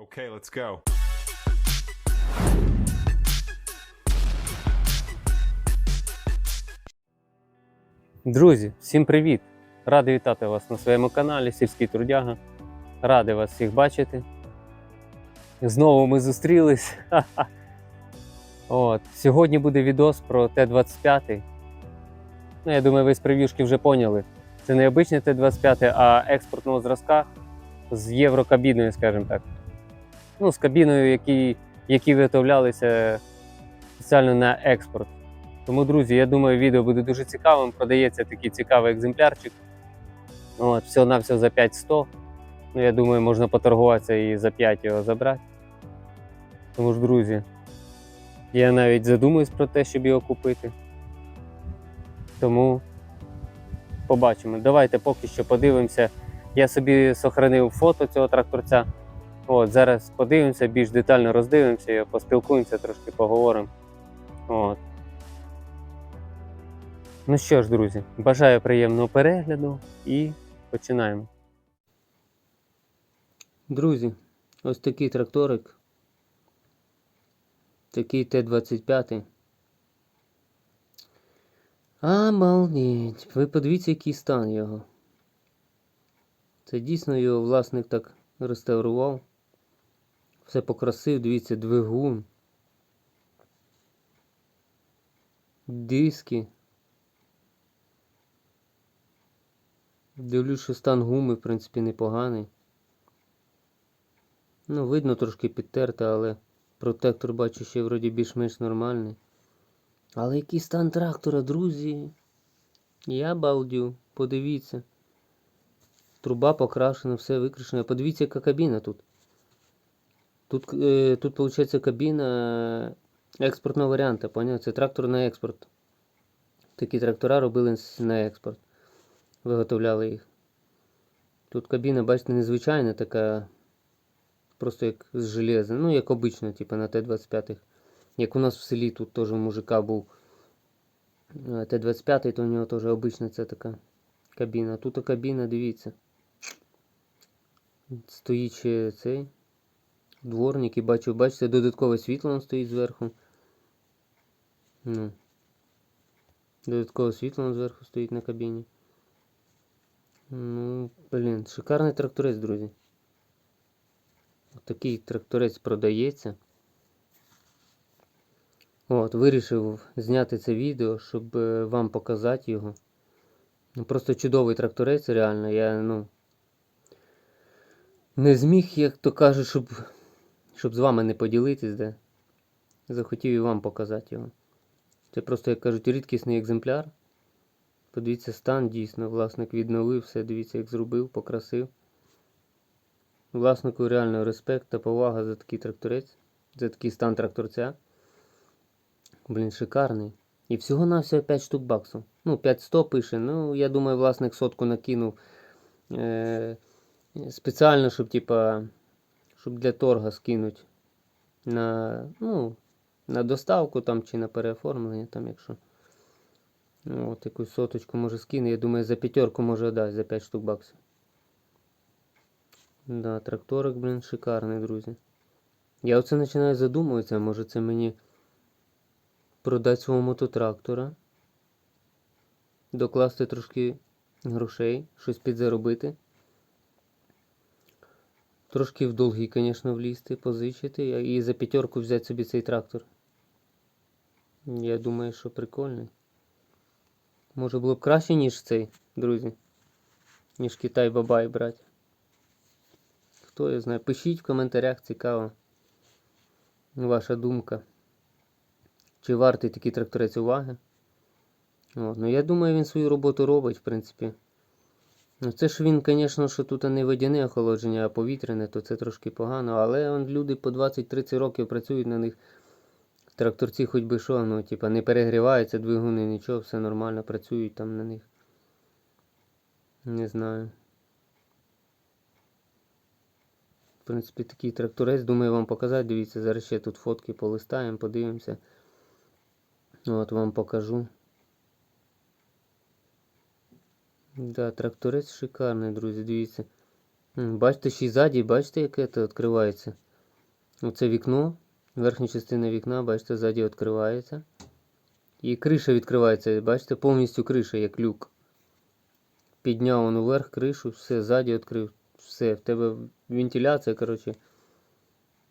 Okay, let's go. Друзі, всім привіт! Радий вітати вас на своєму каналі Сільський Трудяга. Радий вас всіх бачити. Знову ми зустрілись. От. Сьогодні буде відос про Т-25. Ну, я думаю, ви з прев'юшки вже поняли. Це не обичний Т-25, а експортного зразка з єврокабіною, скажімо так. Ну, з кабіною, які, які виготовлялися спеціально на експорт. Тому, друзі, я думаю, відео буде дуже цікавим. Продається такий цікавий екземплярчик. От, все на все за 5100. Ну, я думаю, можна поторгуватися і за 5 його забрати. Тому ж, друзі, я навіть задумуюсь про те, щоб його купити. Тому побачимо. Давайте поки що подивимося. Я собі сохранив фото цього тракторця. От, зараз подивимося, більш детально роздивимося, поспілкуємося, трошки поговоримо. От. Ну що ж, друзі, бажаю приємного перегляду і починаємо. Друзі, ось такий тракторик. Такий Т-25. Обалдеть. Ви подивіться, який стан його. Це дійсно його власник так реставрував. Все покрасив, дивіться, двигун. Диски. Дивлюсь, що стан гуми, в принципі, непоганий. Ну, видно трошки підтерте, але протектор бачу ще вроді більш-менш нормальний. Але який стан трактора, друзі? Я балдю, подивіться. Труба покрашена, все викрашено. Подивіться, яка кабіна тут. Тут, е, тут виходить, кабіна експортного варіанту, поняв? Це трактор на експорт. Такі трактора робили на експорт виготовляли їх. Тут кабіна, бачите, незвичайна така, просто як з железа. Ну, як обично, типу на Т-25. Як у нас в селі тут теж у мужика був е, Т-25, то у нього теж обична це така кабіна. Тут кабіна, дивіться. Стоїть цей дворник і бачу, бачите, додаткове світло стоїть зверху. Ну. Додаткове світло зверху стоїть на кабіні. Ну, блін, шикарний тракторець, друзі. Такий тракторець продається. От, вирішив зняти це відео, щоб е, вам показати його. Ну, Просто чудовий тракторець, реально. Я, ну. Не зміг, як то кажуть, щоб, щоб з вами не поділитись, де. Захотів і вам показати його. Це просто, як кажуть, рідкісний екземпляр. Подивіться, стан дійсно, власник відновив все, дивіться, як зробив, покрасив. Власнику реально респект та повага за такий тракторець, за такий стан тракторця. Блін, шикарний. І всього на все 5 штук баксів. Ну, 500 пише. Ну, я думаю, власник сотку накинув е- спеціально, щоб, типа, щоб для торга скинуть на, ну, на доставку там чи на переоформлення, там, якщо. Ну, от якусь соточку може скине. Я думаю, за п'ятерку може дасть за 5 штук баксів. Да, тракторик, блін, шикарний, друзі. Я оце починаю задумуватися, може це мені продати свого мототрактора. Докласти трошки грошей, щось підзаробити. Трошки в долги, звісно, влізти, позичити і за п'ятерку взяти собі цей трактор. Я думаю, що прикольний. Може було б краще, ніж цей, друзі. Ніж Китай Бабай брати. Хто я знає? Пишіть в коментарях, цікаво. Ваша думка. Чи вартий такий тракторець уваги? От. Ну я думаю, він свою роботу робить, в принципі. Ну це ж він, звісно, що тут не водяне охолодження, а повітряне, то це трошки погано. Але он, люди по 20-30 років працюють на них. Тракторці хоч би що, ну, типа, не перегріваються двигуни, нічого, все нормально, працюють там на них. Не знаю. В принципі, такий тракторець, думаю, вам показати. Дивіться, зараз ще тут фотки полистаємо, подивимося. От вам покажу. Да, тракторець шикарний, друзі, дивіться. Бачите, ще й ззаді, бачите, яке це відкривається? Оце вікно, верхня частина вікна, бачите, ззаді відкривається. І криша відкривається, бачите, повністю криша, як люк. Підняв он вверх кришу, все, ззаді відкрив, все. В тебе вентиляція, коротше,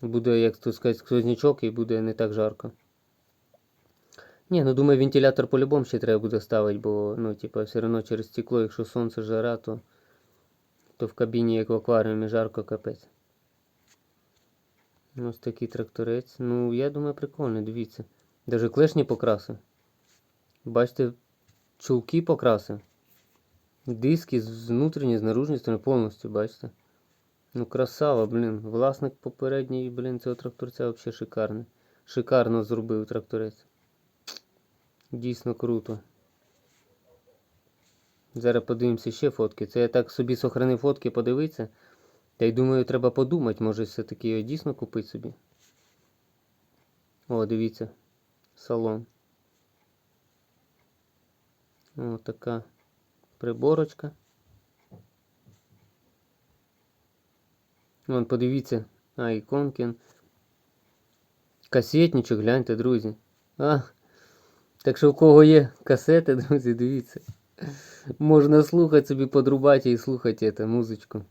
буде, як тут сказати, сквознячок і буде не так жарко. Ні, ну думаю, вентилятор по-любому ще треба буде ставити, бо ну, типа, все одно через стекло, якщо сонце жара, то, то в кабіні, як в акваріумі, жарко капець. Ось такий тракторець. Ну, я думаю, прикольно, дивіться. Даже клешні покрасив. Бачите, чулки покрасив. Диски з внутрішньої, з наружної сторони повністю, бачите. Ну, красава, блін. Власник попередній, блін, цього тракторця взагалі шикарний. Шикарно зробив тракторець. Дійсно круто. Зараз подивимося ще фотки. Це я так собі сохранив фотки, подивитися. Та й думаю, треба подумати, може все-таки його дійсно купити собі. О, дивіться. Салон. О, така приборочка. Вон, подивіться, а, іконки. Касетничок, гляньте, друзі. А, так що у кого є касети, друзі, дивіться. Можна слухати собі подрубати і слухати це, музичку.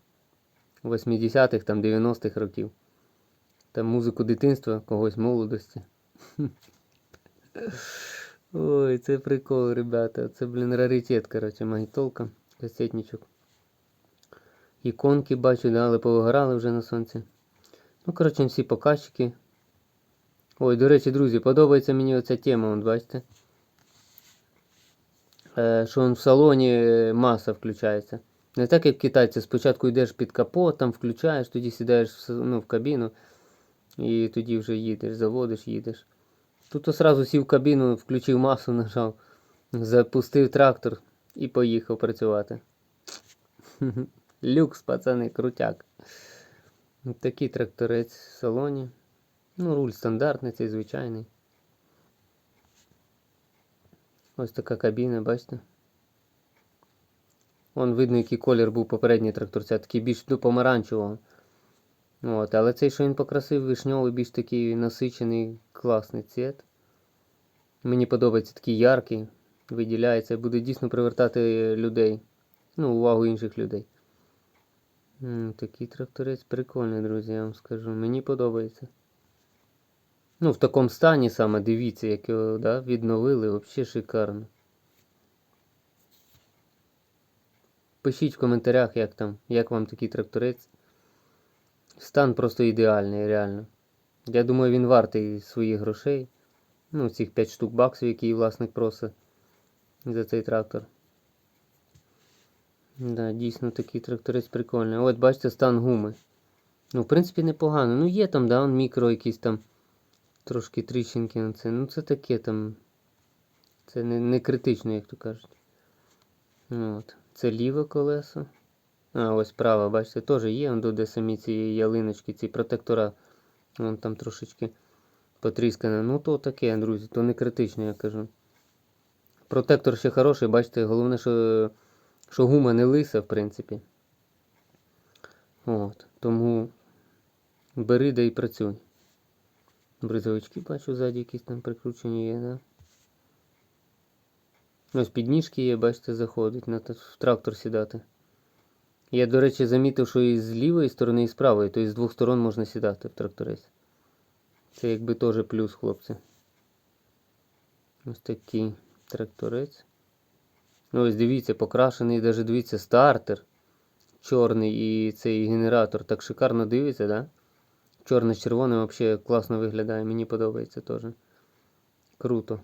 80-х, там 90-х років. Там музику дитинства, когось молодості. Ой, це прикол, ребята. Це, блін, раритет, короче, магнітолка, касетничок. Іконки бачу, да, але повигорали вже на сонці. Ну, коротше, всі показчики. Ой, до речі, друзі, подобається мені оця тема, вон, бачите? Е, що в салоні е, маса включається. Не так, як китайці, спочатку йдеш під капот, там включаєш, тоді сідаєш в, ну, в кабіну і тоді вже їдеш, заводиш, їдеш. Тут одразу сів в кабіну, включив масу, нажав, запустив трактор і поїхав працювати. Люкс, пацани, крутяк. Такий тракторець в салоні. Ну, руль стандартний, цей звичайний. Ось така кабіна, бачите? Вон видно, який колір був попередній тракторця, такий більш до помаранчевого. От, але цей, що він покрасив, вишньовий, більш такий насичений, класний цвіт. Мені подобається такий яркий, виділяється, буде дійсно привертати людей. Ну, увагу інших людей. Такий тракторець прикольний, друзі, я вам скажу. Мені подобається. Ну, в такому стані саме, дивіться, як його да, відновили, взагалі шикарно. Пишіть в коментарях, як там, як вам такий тракторець. Стан просто ідеальний, реально. Я думаю, він вартий своїх грошей. Ну, цих 5 штук баксів, які власник просить за цей трактор. Да, дійсно такий тракторець прикольний. От бачите, стан гуми. Ну, в принципі, непогано. Ну, є там, да, он мікро якісь там трошки тріщинки на це. Ну, це таке там. Це не, не критично, як то кажуть. Ну, От. Це ліве колесо. А, ось праве, бачите, теж є, он де самі ці ялиночки, ці протектора. Вон там трошечки потріскане. Ну, то таке, друзі, то не критично, я кажу. Протектор ще хороший, бачите, головне, що, що гума не лиса, в принципі. От, тому бери да і працюй. Бризовички бачу, ззаді якісь там прикручені є, да? Ось підніжки є, бачите, заходить на в трактор сідати. Я, до речі, замітив, що і з лівої сторони, і з правої, тобто з двох сторон можна сідати в тракторець. Це якби теж плюс, хлопці. Ось такий тракторець. Ну, Ось дивіться, покрашений, навіть дивіться, стартер чорний і цей генератор. Так шикарно дивиться, да? Чорне з червоним взагалі класно виглядає, мені подобається теж. Круто.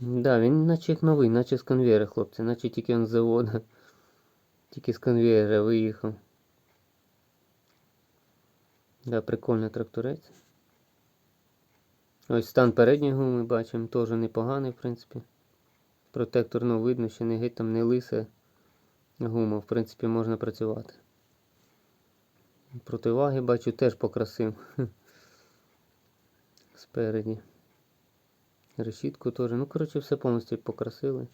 Да, він наче як новий, наче з конвейера, хлопці, наче тільки він з заводу. Тільки з конвейера виїхав. Да, прикольний тракторець. Ось стан передньої гуми бачимо, теж непоганий, в принципі. Протектор, ну, видно, що не геть там не лиса гума, в принципі, можна працювати. Противаги бачу теж покрасив. Спереді. Решітку теж. Ну, коротше, все повністю покрасили.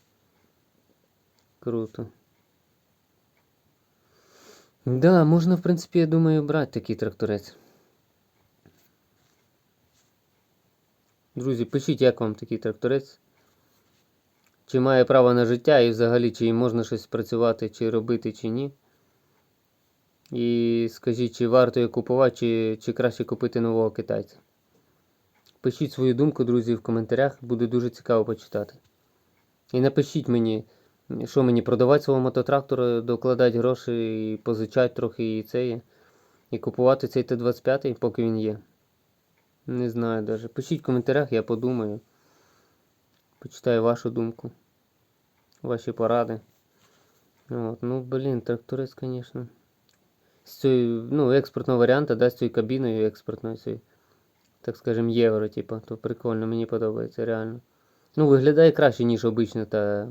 Круто. Да, можна, в принципі, я думаю, брати такий тракторець. Друзі, пишіть, як вам такий тракторець. Чи має право на життя і взагалі, чи їм можна щось працювати, чи робити, чи ні. І скажіть, чи варто його купувати, чи, чи краще купити нового китайця. Пишіть свою думку, друзі, в коментарях, буде дуже цікаво почитати. І напишіть мені, що мені продавати свого мототрактора, докладати гроші і позичати трохи і це. І купувати цей Т-25, поки він є. Не знаю даже. Пишіть в коментарях, я подумаю. Почитаю вашу думку. Ваші поради. От. Ну, блін, тракторець, звісно. З цією, ну, експортного варіанту, да, з цією кабіною експортною, цією, так скажем, євро, типу, то прикольно, мені подобається, реально. Ну, виглядає краще, ніж обично та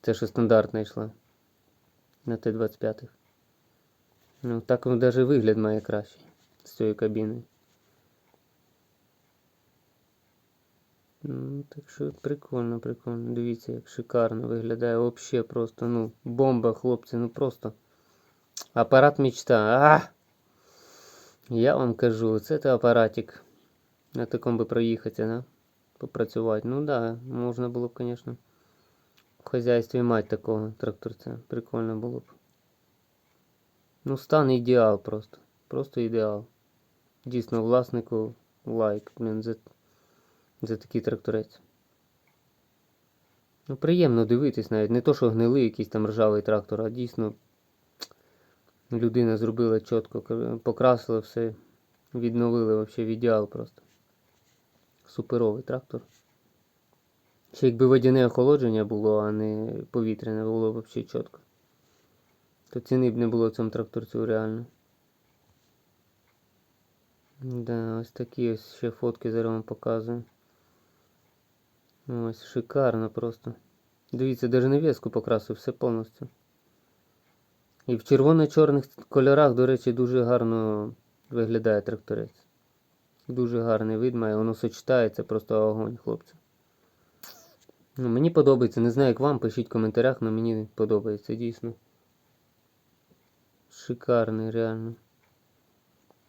те, що стандартна йшла. На Т-25. Ну, так він навіть вигляд має кращий з цією кабіною. Ну, так що прикольно, прикольно. Дивіться, як шикарно виглядає. Вообще просто, ну, бомба, хлопці, ну просто. Апарат мечта. А! Я вам кажу, це то апаратик. На такому би проїхати, да? Попрацювати. Ну да, можна було б, звісно. В хазяйстві мати такого тракторця. Прикольно було б. Ну, стан ідеал просто. Просто ідеал. Дійсно, власнику лайк, блін, за, за такий тракторець. Ну, приємно дивитись навіть. Не то, що гнилий якийсь там ржавий трактор, а дійсно людина зробила чітко, покрасила все, відновили вообще в ідеал просто. Суперовий трактор. Ще якби водяне охолодження було, а не повітряне, було б взагалі чітко. То ціни б не було цьому тракторцю реально. Да, ось такі ось ще фотки зараз вам показую. Ось, шикарно просто. Дивіться, навіть навіску покрасив все повністю. І в червоно-чорних кольорах, до речі, дуже гарно виглядає тракторець. Дуже гарний вид має, воно сочетається, просто огонь, хлопці. Ну, мені подобається, не знаю як вам, пишіть в коментарях, але мені подобається дійсно. Шикарний, реально.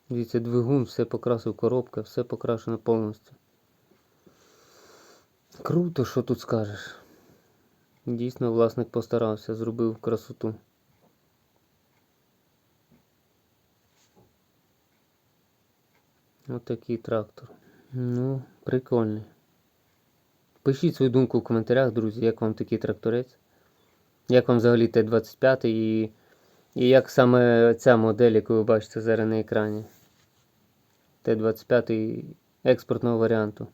Дивіться, двигун, все покрасив, коробка, все покрашено повністю. Круто, що тут скажеш. Дійсно, власник постарався, зробив красоту. Ось такий трактор. Ну, прикольний. Пишіть свою думку в коментарях, друзі, як вам такий тракторець. Як вам взагалі Т-25 і, і як саме ця модель, яку ви бачите зараз на екрані. Т-25 експортного варіанту.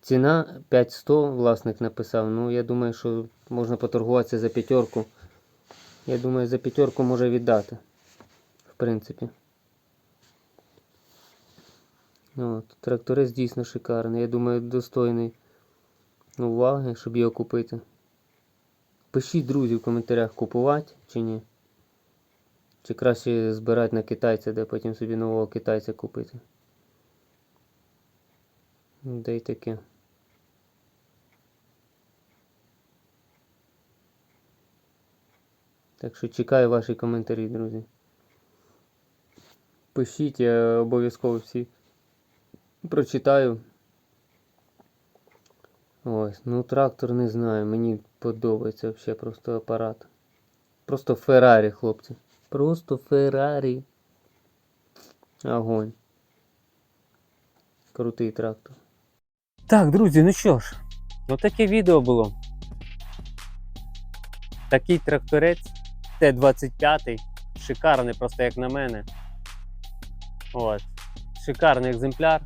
Ціна 5100, власник написав. Ну, я думаю, що можна поторгуватися за п'ятерку. Я думаю, за п'ятерку може віддати. В принципі. От, тракторець дійсно шикарний. Я думаю, достойний уваги, щоб його купити. Пишіть, друзі, в коментарях, купувати чи ні. Чи краще збирати на китайця, де потім собі нового китайця купити. Де й таке. Так що чекаю ваші коментарі, друзі. Пишіть, я обов'язково всі прочитаю. Ось, ну трактор не знаю, мені подобається взагалі просто апарат. Просто Феррарі, хлопці. Просто Феррарі. Огонь. Крутий трактор. Так, друзі, ну що ж, ну таке відео було. Такий тракторець Т-25. Шикарний, просто як на мене. От. Шикарний екземпляр.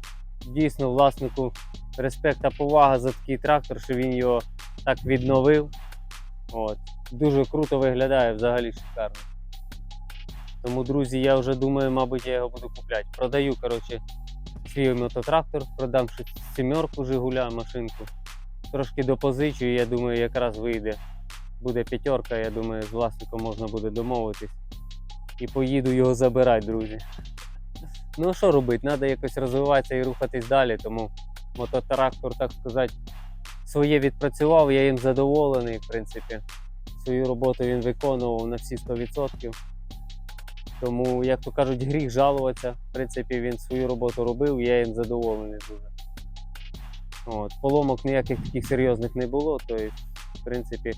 Дійсно, власнику респект та повага за такий трактор, що він його так відновив. От. Дуже круто виглядає, взагалі шикарно. Тому, друзі, я вже думаю, мабуть, я його буду купляти. Продаю, коротше, свій мототрактор, продам сімерку Жигуля машинку. Трошки допозичу, я думаю, якраз вийде. Буде п'ятерка, я думаю, з власником можна буде домовитись. І поїду його забирати, друзі. Ну що робити? Треба якось розвиватися і рухатись далі. Тому мототрактор, так сказати, своє відпрацював, я їм задоволений, в принципі. Свою роботу він виконував на всі 100%. Тому, як то кажуть, гріх жалуватися. В принципі, він свою роботу робив, я їм задоволений дуже. От. Поломок ніяких таких серйозних не було. Тобто, в принципі,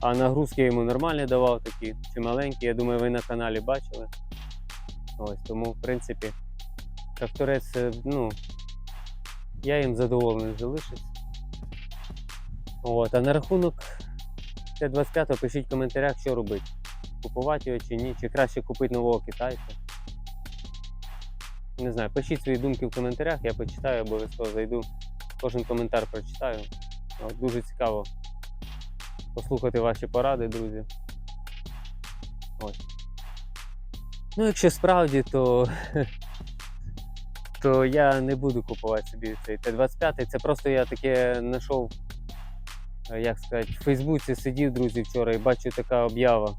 а нагрузки я йому нормальні давав такі, чи маленькі. Я думаю, ви на каналі бачили. Ось, тому, в принципі, тракторець, е, ну, я їм задоволений залишиться. От, а на рахунок Т-25 пишіть в коментарях, що робити. Купувати його чи ні, чи краще купити нового китайця. Не знаю, пишіть свої думки в коментарях, я почитаю, обов'язково зайду. Кожен коментар прочитаю. Дуже цікаво послухати ваші поради, друзі. Ось. Ну, якщо справді, то, то я не буду купувати собі цей Т-25. Це просто я таке знайшов, е, як сказати, в Фейсбуці сидів, друзі, вчора і бачу така об'ява.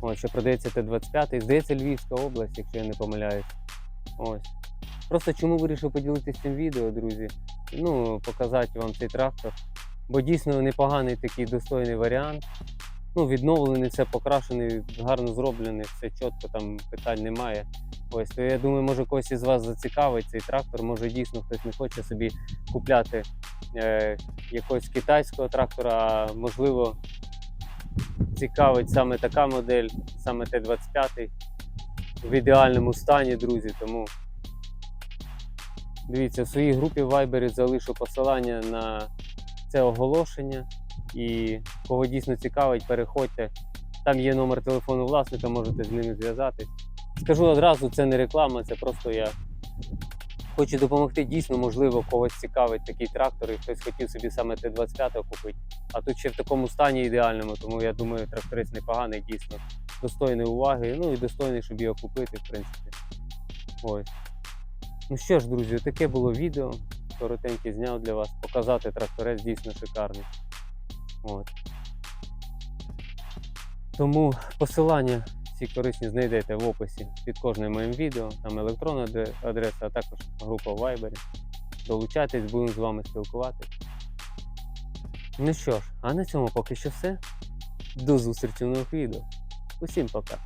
Ось, що продається Т-25. Здається, Львівська область, якщо я не помиляюсь. Ось. Просто чому вирішив поділитися цим відео, друзі? Ну, показати вам цей трактор. Бо дійсно непоганий такий достойний варіант. Ну, відновлений, все покрашений, гарно зроблений, все чітко, там питань немає. Ось, то я думаю, може когось із вас зацікавить цей трактор. Може дійсно хтось не хоче собі купляти е, якогось китайського трактора, а можливо цікавить саме така модель, саме Т-25 в ідеальному стані, друзі. Тому дивіться, в своїй групі в Viber залишу посилання на це оголошення. І кого дійсно цікавить, переходьте. Там є номер телефону власника, можете з ними зв'язатись. Скажу одразу, це не реклама, це просто я хочу допомогти. Дійсно, можливо, когось цікавить такий трактор, і хтось хотів собі саме Т-25 купити. А тут ще в такому стані ідеальному, тому я думаю, тракторець непоганий, дійсно достойний уваги. Ну і достойний, щоб його купити, в принципі. Ось. Ну що ж, друзі, таке було відео. Коротеньке зняв для вас. Показати тракторець дійсно шикарний. От. Тому посилання ці корисні знайдете в описі під кожним моїм відео, там електронна адреса, а також група в Viber. Долучайтесь, будемо з вами спілкуватися. Ну що ж, а на цьому поки що все. До зустрічі в нових відео. Усім пока!